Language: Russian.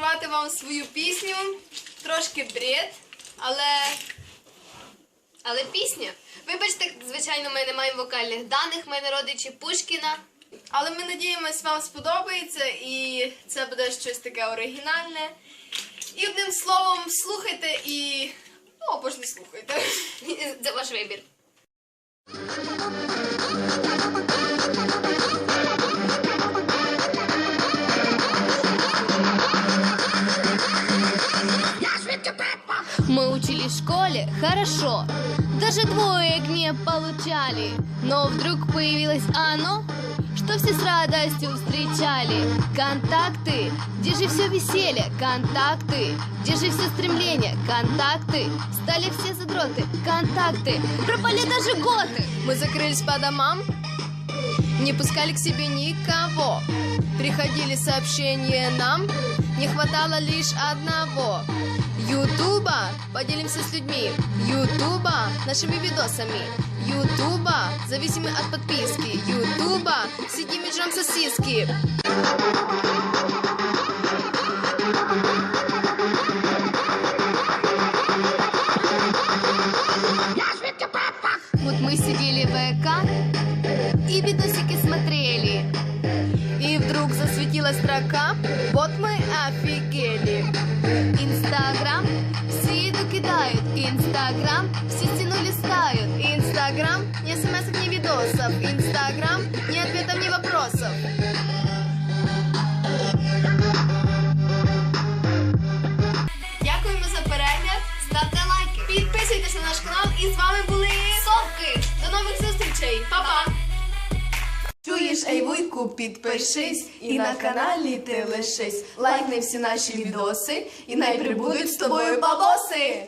заспівати вам свою пісню. Трошки бред, але. Але пісня. Вибачте, звичайно, ми не маємо вокальних даних, ми не родичі Пушкіна. Але ми надіємось, вам сподобається і це буде щось таке оригінальне. І одним словом, слухайте і. Ну, або ж не слухайте. Це ваш вибір. Мы учились в школе хорошо, даже двоек не получали. Но вдруг появилось оно, что все с радостью встречали. Контакты, где же все веселье? Контакты, где же все стремления? Контакты, стали все задроты. Контакты, пропали даже готы. Мы закрылись по домам, не пускали к себе никого. Приходили сообщения нам, не хватало лишь одного. Ютуба, поделимся с людьми. Ютуба, нашими видосами. Ютуба, зависимы от подписки. Ютуба, сидим и жрем сосиски. Вот мы сидели в ВК и видосики смотрели. И вдруг засветилась строка, вот мы офигели. Инстаграм все стену листают. Инстаграм, ни смс ни видосов. Инстаграм, ни ответов, ни вопросов. Дякуємо за перегляд. Ставте лайки. Підписуйтесь на наш канал. І з вами були Совки. До нових зустрічей. Па-па. Чуєш, ей вуйку, підпишись і на каналі ти лишись. Лайкни всі наші відоси, і най прибудуть з тобою бабоси.